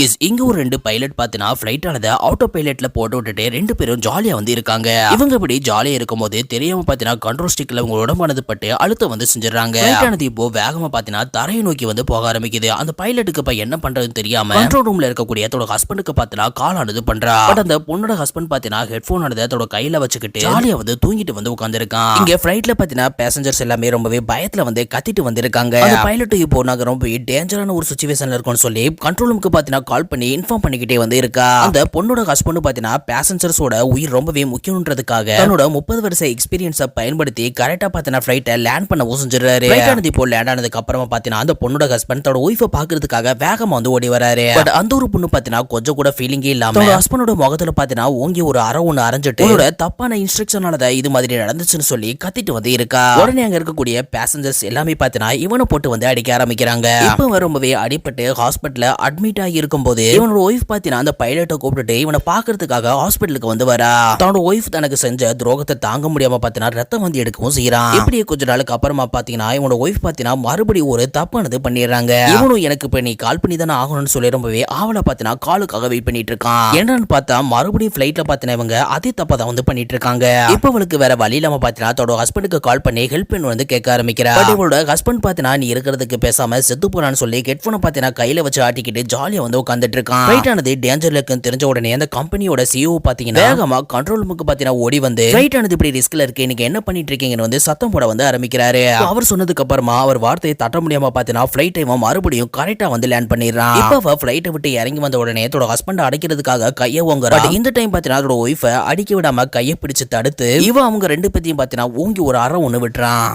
Is இங்க ஒரு ரெண்டு பைலட் பாத்தீங்கன்னா ஃபிளைட் ஆனதை ஆட்டோ பைலட்ல போட்டு விட்டுட்டு ரெண்டு பேரும் ஜாலியா வந்து இருக்காங்க. இவங்க இப்படி ஜாலியா இருக்கும்போது தெரியாம பாத்தீங்கன்னா கண்ட்ரோல் ஸ்டிக்ல அவங்க உடம்பானது பட்டு அழுத்தம் வந்து செஞ்சிடறாங்க. ஆனது இப்போ வேகமா பாத்தீங்கன்னா தரையை நோக்கி வந்து போக ஆரம்பிக்குது. அந்த பைலட்டுக்கு இப்ப என்ன பண்றதுன்னு தெரியாம கண்ட்ரோல் ரூம்ல இருக்கக்கூடிய தன்னோட ஹஸ்பண்டுக்கு பாத்தீங்கன்னா கால் ஆனது பண்றா. பட் அந்த பொண்ணோட ஹஸ்பண்ட் பாத்தீங்கன்னா ஹெட்போன் ஆனதை தன்னோட கையில வச்சுக்கிட்டு ஜாலியா வந்து தூங்கிட்டு வந்து உட்காந்துருக்கான் இங்க ஃபிளைட்ல பாத்தீங்கன்னா பேசஞ்சர்ஸ் எல்லாமே ரொம்பவே பயத்துல வந்து கத்திட்டு வந்திருக்காங்க அந்த பைலட் இப்போ நாங்க ரொம்ப டேஞ்சரான ஒரு சுச்சுவேஷன்ல இருக்கோம்னு சொல்லி கண்ட்ரோல் ரூமுக்கு பாத்தீங்கன்னா கால் பண்ணி இன்ஃபார்ம் பண்ணிக்கிட்டே வந்து இருக்கா? அந்த பொண்ணோட ஹஸ்பண்ட் பாத்தீங்கன்னா பேசஞ்சர்ஸோட உயிர் ரொம்பவே முக்கியம்ன்றதுக்காக தன்னோட முப்பது வருஷ எக்ஸ்பீரியன்ஸை பயன்படுத்தி கரெக்டா பாத்தீங்கன்னா ஃபிளைட்டை லேண்ட் பண்ண செஞ்சிடறாரு ஆனது இப்போ லேண்ட் ஆனதுக்கு அப்புறமா பாத்தீங்கன்னா அந்த பொண்ணோட ஹஸ்பண்ட் தன்னோட ஒய்ஃபை பாக்குறதுக்காக வேகமா வந்து ஓடி வராரு. பட் அந்த ஒரு பொண்ணு பாத்தீங்கன்னா கொஞ்சம் கூட ஃபீலிங்கே இல்லாம தன்னோட ஹஸ்பண்டோட முகத்துல பாத்தீங்கன்னா ஓங்கி ஒரு அற ஒன்று அரைஞ்சிட்டு உன்னோட தப்பான இன்ஸ்ட்ரக்ஷனால இது மாதிரி நடந்துச்சுன்னு சொல்லி கத்திட்டு வந்து இருக்கா? உடனே அங்க இருக்கக்கூடிய பேசஞ்சர்ஸ் எல்லாமே பாத்தீங்கன்னா இவனை போட்டு வந்து அடிக்க ஆரம்பிக்கிறாங்க. இப்போ ரொம்பவே அடிபட்டு ஹாஸ்பிட்டல்ல அட்மிட் ஆகி இருக்கும்போது இவனோட ஒய்ஃப் பாத்தீங்கன்னா அந்த பைலட்டை கூப்பிட்டுட்டு இவனை பாக்குறதுக்காக ஹாஸ்பிட்டலுக்கு வந்து வரா. தன்னோட ஒய்ஃப் தனக்கு செஞ்ச துரோகத்தை தாங்க முடியாம பாத்தீங்கன்னா ரத்தம் வந்து எடுக்கவும் செய்யறான் இப்படியே கொஞ்ச நாளுக்கு அப்புறமா பாத்தீங்கன்னா இவனோட ஒய்ஃப் பாத்தீங்கன்னா மறுபடியும் ஒரு தப்பானது பண்ணிடுறாங்க. இவனும் எனக்கு இப்ப நீ கால் பண்ணி தானே ஆகணும்னு சொல்லி ரொம்பவே ஆவலை பாத்தீங்கன்னா காலுக்காக வெயிட் பண்ணிட்டு இருக்கான். என்னன்னு பார்த்தா மறுபடியும் ஃபிளைட்ல பாத்தீங்கன்னா இவங்க அதே தப்பா தான் வந்து பண்ணிட்டு இருக்காங்க. இப்ப அவளுக்கு வேற வழி இல்லாம பாத்தீங்கன்னா தன்னோட ஹஸ்பண்டுக்கு கால் பண்ணி ஹெல்ப் பண்ண வந்து கேட்க ஆரம்பிக்கிறா. இவளோட ஹஸ்பண்ட் பாத்தீங்கன்னா நீ இருக்கிறதுக்கு பேசாம செத்து போறான்னு சொல்லி ஹெட்போனை பாத்தீங்கன்னா கையில வச்சு ஆட்டிக்கிட்டு ஜாலியா வந்து உட்காந்துட்டு இருக்கான் ஃபிளைட் ஆனது டேஞ்சர்ல இருக்குன்னு தெரிஞ்ச உடனே அந்த கம்பெனியோட சிஓ பாத்தீங்கன்னா வேகமா கண்ட்ரோல் ரூமுக்கு பாத்தீங்கன்னா ஓடி வந்து ஃபிளைட் ஆனது இப்படி ரிஸ்க்ல இருக்கு நீங்க என்ன பண்ணிட்டு இருக்கீங்கன்னு வந்து சத்தம் போட வந்து ஆரம்பிக்கிறாரு. அவர் சொன்னதுக்கு அப்புறமா அவர் வார்த்தையை தட்ட முடியாம பாத்தீங்கன்னா ஃபிளைட் டைம் மறுபடியும் கரெக்டா வந்து லேண்ட் பண்ணிடுறான். இப்ப அவ ஃபிளைட்டை விட்டு இறங்கி வந்த உடனே தன்னோட ஹஸ்பண்ட் அடைக்கிறதுக்காக கையை ஓங்குறா இந்த டைம் பாத்தீங்கன்னா அதோட ஒய்ஃபை அடிக்க விடாம கையை பிடிச்சு தடுத்து இவ அவங்க ரெண்டு பேத்தையும் பாத்தீங்கன்னா ஓங்கி ஒரு அறை ஒண்ணு விட்டுறான்.